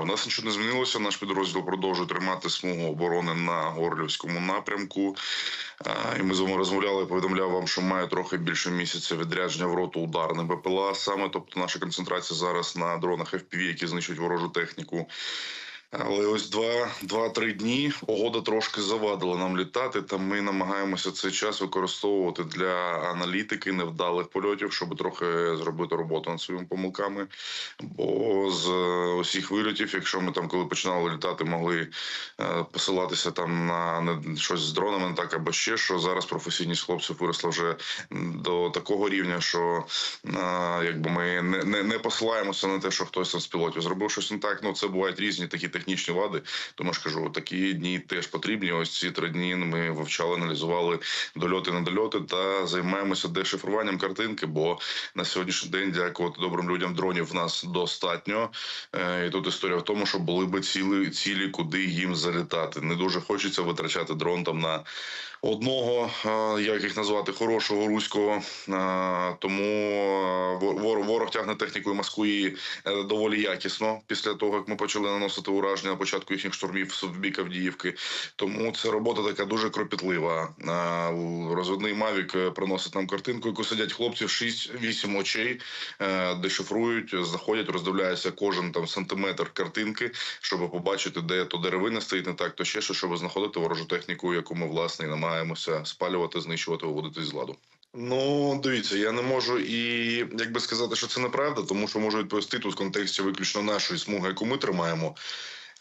у нас нічого не змінилося. Наш підрозділ продовжує тримати смугу оборони на Горлівському напрямку. І ми з вами розмовляли. Повідомляв вам, що має трохи більше місяця відрядження в роту ударне БПЛА. Саме тобто наша концентрація зараз на дронах FPV, які знищують ворожу техніку. Але ось два, два-три дні погода трошки завадила нам літати. Та ми намагаємося цей час використовувати для аналітики невдалих польотів, щоб трохи зробити роботу над своїми помилками. Бо з е, усіх вильотів, якщо ми там, коли починали літати, могли е, посилатися там на щось з дронами, так або ще що зараз професійність хлопців виросла вже до такого рівня, що е, якби ми не, не, не посилаємося на те, що хтось там з пілотів зробив щось не так. Ну це бувають різні такі технічні вади. Тому ж кажу, такі дні теж потрібні. Ось ці три дні ми вивчали, аналізували дольоти, недольоти та займаємося дешифруванням картинки. Бо на сьогоднішній день, дякувати добрим людям, дронів в нас достатньо. Е, І тут історія в тому, що були би цілі цілі, куди їм залітати. Не дуже хочеться витрачати дрон там на одного, е, як їх назвати, хорошого руського. Е, Тому ворог тягне техніку і маскує доволі якісно після того, як ми почали наносити ураження на початку їхніх штурмів в бік Авдіївки. Тому це робота така дуже кропітлива. Розвідний Мавік приносить нам картинку, яку сидять хлопці в 6-8 очей, е, дешифрують, знаходять, роздивляються кожен там сантиметр картинки, щоб побачити, де то деревина стоїть не так, то ще що, щоб знаходити ворожу техніку, яку ми власне і намагаємося спалювати, знищувати, виводити з ладу. Ну, дивіться, я не можу і як би сказати, що це неправда, тому що можу відповісти тут в контексті виключно нашої смуги, яку ми тримаємо.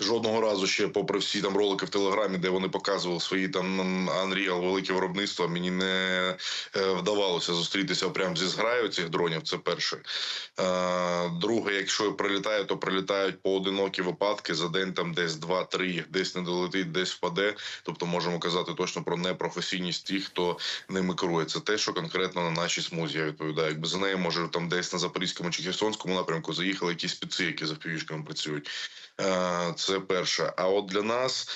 Жодного разу ще, попри всі там ролики в телеграмі, де вони показували свої там Unreal, велике виробництво, мені не е, вдавалося зустрітися прямо зі зграю цих дронів. Це перше. Е, друге, якщо прилітає, то прилітають поодинокі випадки за день, там десь два-три, десь не долетить, десь впаде. Тобто можемо казати точно про непрофесійність тих, хто ними керує. Це те, що конкретно на нашій смузі я відповідаю. Якби за нею може там десь на Запорізькому чи Херсонському напрямку заїхали якісь спеці, які за впівішками працюють. Е, Це перше. А от для нас.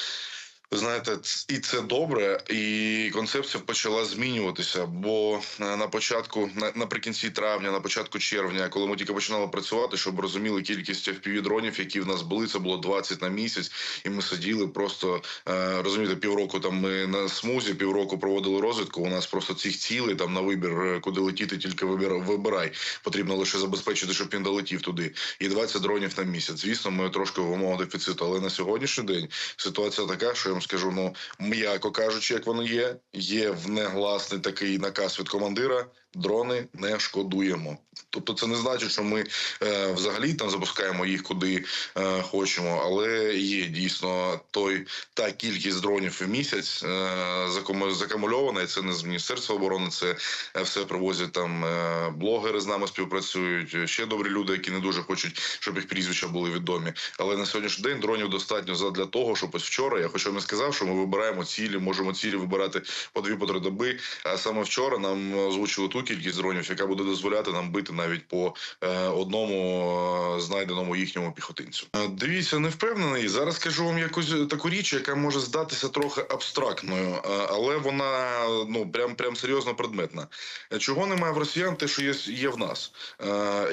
Знаєте, і це добре, і концепція почала змінюватися. Бо е, на початку, на, наприкінці травня, на початку червня, коли ми тільки починали працювати, щоб розуміли кількість FPV-дронів, які в нас були, це було 20 на місяць, і ми сиділи просто е, розумієте, півроку там ми на смузі, півроку проводили розвідку. У нас просто цих цілей там на вибір, е, куди летіти, тільки вибирай. Потрібно лише забезпечити, щоб він долетів туди. І 20 дронів на місяць. Звісно, ми трошки в умовах дефіциту, але на сьогоднішній день ситуація така, що я скажу, ну м'яко кажучи, як воно є. Є в негласний такий наказ від командира. Дрони не шкодуємо. Тобто, це не значить, що ми е, взагалі там запускаємо їх куди е, хочемо, але є дійсно той та кількість дронів в місяць е, закамульована. І це не з міністерства оборони. Це е, все привозять там е, блогери з нами співпрацюють. е, Ще добрі люди, які не дуже хочуть, щоб їх прізвища були відомі. Але на сьогоднішній день дронів достатньо задля того, щоб ось вчора. Я хоча не сказав, що ми вибираємо цілі, можемо цілі вибирати по дві по три доби. А саме вчора нам озвучили ту кількість дронів, яка буде дозволяти нам бити навіть по е, одному е, знайденому їхньому піхотинцю. Е, Дивіться, не впевнений. Зараз скажу вам якусь таку річ, яка може здатися трохи абстрактною, але вона ну прям прям серйозно предметна. Чого немає в росіян, те, що є, є в нас.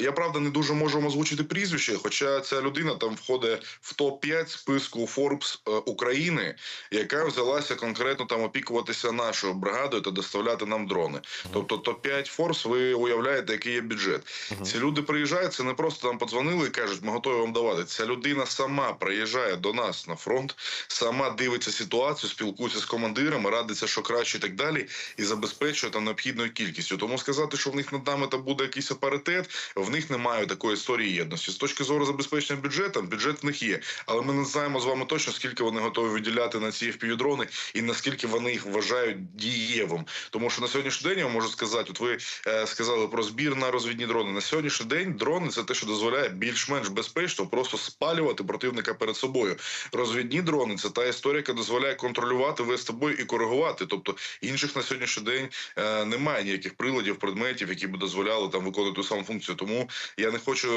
Я правда не дуже можу вам озвучити прізвище, хоча ця людина там входить в топ 5 списку Forbes України, яка взялася конкретно там опікуватися нашою бригадою та доставляти нам дрони. Тобто топ 5 Forbes, ви уявляєте, який є бюджет. Ці люди приїжджають, це не просто там подзвонили і кажуть, ми готові вам давати. Ця людина сама приїжджає до нас на фронт, сама дивиться ситуацію, спілкується з командирами, радиться, що краще і так далі, і забезпечує там необхідною кількістю. Тому сказати, що в них над нами там буде якийсь паритет, в них немає такої історії єдності. З точки зору забезпечення бюджетом, бюджет в них є, але ми не знаємо з вами точно, скільки вони готові виділяти на ці FPV-дрони і наскільки вони їх вважають дієвим. Тому що на сьогоднішній день я можу сказати, от ви е, сказали про збір на розвідні дрони. На сьогоднішній день дрони це те, що дозволяє більш-менш безпечно просто спалювати противника перед собою. Розвідні дрони це та історія, яка дозволяє контролювати, вести бой і коригувати. Тобто інших на сьогоднішній день е, немає ніяких приладів, предметів, які б дозволяли там виконувати ту саму функцію. Тому я не хочу,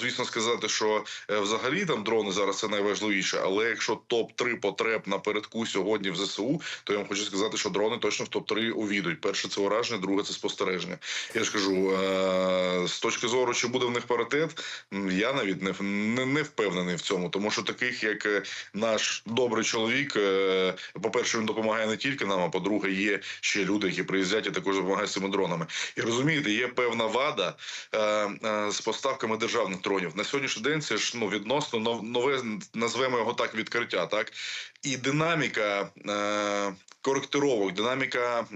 звісно, сказати, що е, взагалі там дрони зараз це найважливіше. Але якщо топ 3 потреб напередку сьогодні в ЗСУ, то я вам хочу сказати, що дрони точно в топ 3 увійдуть. Перше це ураження, друге це спостереження. Я ж кажу, е, Е, З точки зору, чи буде в них паритет, я навіть не, не, не впевнений в цьому, тому що таких, як е, наш добрий чоловік, е, по-перше, він допомагає не тільки нам, а по-друге, є ще люди, які приїздять і також допомагають цими дронами. І розумієте, є певна вада е, з поставками державних дронів. На сьогоднішній день це ж ну відносно нов- нове, назвемо його так, відкриття. Так і динаміка е, коректировок, динаміка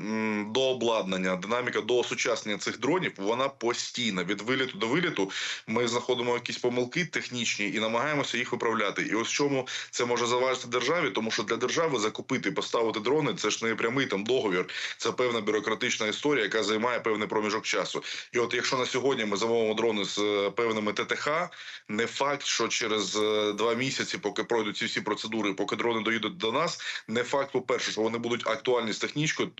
до обладнання, динаміка до осучаснення цих дронів, вона постійна. Від виліту до виліту ми знаходимо якісь помилки технічні і намагаємося їх виправляти. І ось чому це може заважити державі, тому що для держави закупити і поставити дрони це ж не прямий там договір, це певна бюрократична історія, яка займає певний проміжок часу. І от якщо на сьогодні ми замовимо дрони з е, певними ТТХ, не факт, що через е, два місяці, поки пройдуть ці всі процедури, поки дрони доїдуть до нас, не факт, по-перше, що вони будуть актуальні з технічкою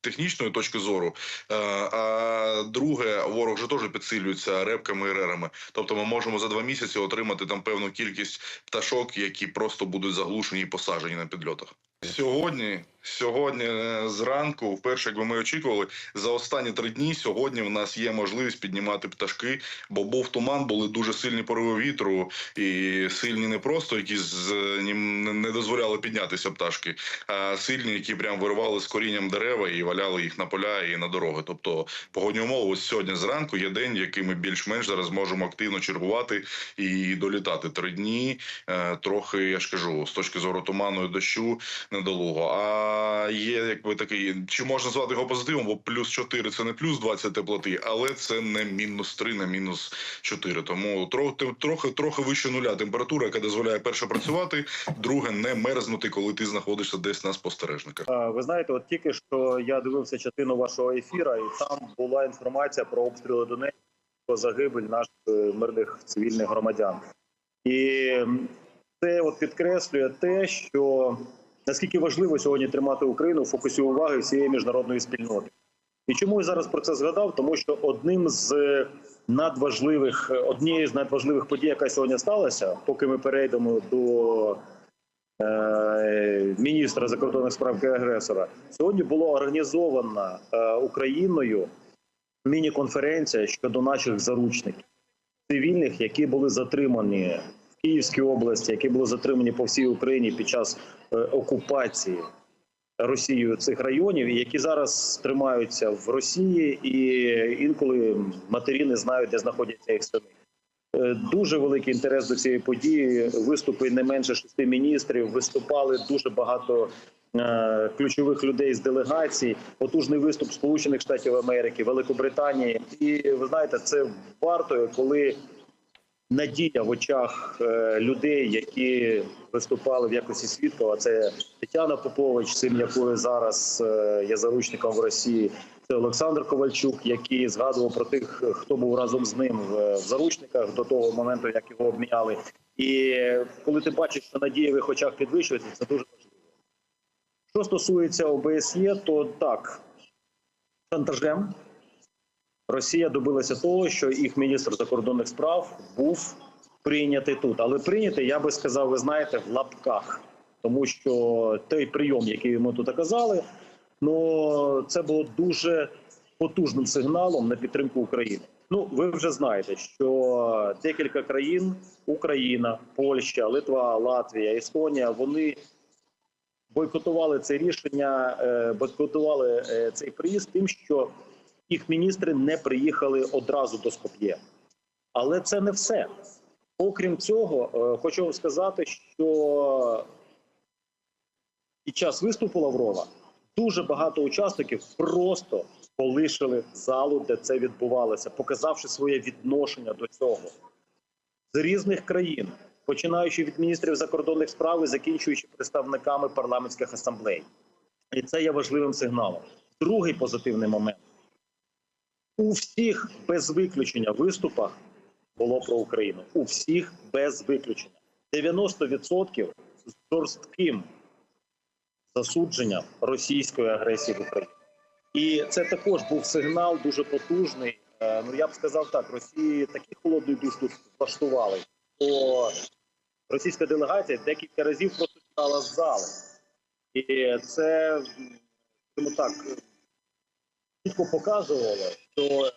технічної точки зору. Е, А друге, ворог вже теж підсилюється репками і рерами. Тобто, ми можемо за два місяці отримати там певну кількість пташок, які просто будуть заглушені і посаджені на підльотах. Сьогодні, сьогодні е, зранку, вперше, якби ми очікували, за останні три дні сьогодні в нас є можливість піднімати пташки, бо був туман, були дуже сильні пориви вітру, і сильні не просто, які з не- дозволяли піднятися пташки, а сильні, які прям виривали з корінням дерева і валяли їх на поля і на дороги. Тобто погодні умови ось сьогодні зранку є день, який ми більш-менш зараз можемо активно чергувати і долітати. Три дні е, трохи, я ж кажу, з точки зору туману і дощу недолуго. А є якби такий, чи можна звати його позитивом, бо плюс 4 це не плюс 20 теплоти, але це не мінус 3, не мінус 4. Тому трохи, трохи, трохи вище нуля температура, яка дозволяє перше працювати, друге не мерзнути, коли ти знаходишся десь на спостережниках. Ви знаєте, от тільки що я дивився частину вашого ефіра, і там була інформація про обстріли Донецька, про загибель наших е, мирних цивільних громадян. І це от підкреслює те, що наскільки важливо сьогодні тримати Україну в фокусі уваги всієї міжнародної спільноти. І чому я зараз про це згадав? Тому що одним з надважливих, однією з надважливих подій, яка сьогодні сталася, поки ми перейдемо до е, міністра закордонних справ агресора, сьогодні була організована е, Україною міні-конференція щодо наших заручників цивільних, які були затримані Київській області, які були затримані по всій Україні під час е, окупації Росією цих районів, які зараз тримаються в Росії, і інколи матері не знають, де знаходяться їх сини. Е, Дуже великий інтерес до цієї події. Виступи не менше шести міністрів. Виступали дуже багато е, ключових людей з делегацій. Потужний виступ Сполучених Штатів Америки, Великобританії. І ви знаєте, це варто, коли надія в очах е, людей, які виступали в якості свідків. А це Тетяна Попович, син якої зараз е, є заручником в Росії. Це Олександр Ковальчук, який згадував про тих, хто був разом з ним в, заручниках до того моменту, як його обміняли. І коли ти бачиш, що надія в їх очах підвищується, це дуже важливо. Що стосується ОБСЄ, то так, шантажем Росія добилася того, що їх міністр закордонних справ був прийнятий тут. Але прийнятий, я би сказав, ви знаєте, в лапках, тому що той прийом, який йому тут оказали, ну це було дуже потужним сигналом на підтримку України. Ну, ви вже знаєте, що декілька країн Україна, Польща, Литва, Латвія, Естонія вони бойкотували це рішення, е, бойкотували е, цей приїзд тим, що їх міністри не приїхали одразу до Скоп'є. Але це не все. Окрім цього, е, хочу сказати, що під час виступу Лаврова дуже багато учасників просто полишили залу, де це відбувалося, показавши своє відношення до цього з різних країн, починаючи від міністрів закордонних справ і закінчуючи представниками парламентських асамблей. І це є важливим сигналом. Другий позитивний момент у всіх без виключення виступах було про Україну. У всіх без виключення. 90% з жорстким засудженням російської агресії в Україні. І це також був сигнал дуже потужний. Е, Ну я б сказав так: Росії такий холодний душ тут влаштували, то російська делегація декілька разів просто стала з зали. І це скажімо так чітко показувало, що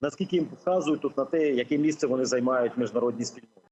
наскільки їм вказують тут на те, яке місце вони займають в міжнародній спільноті.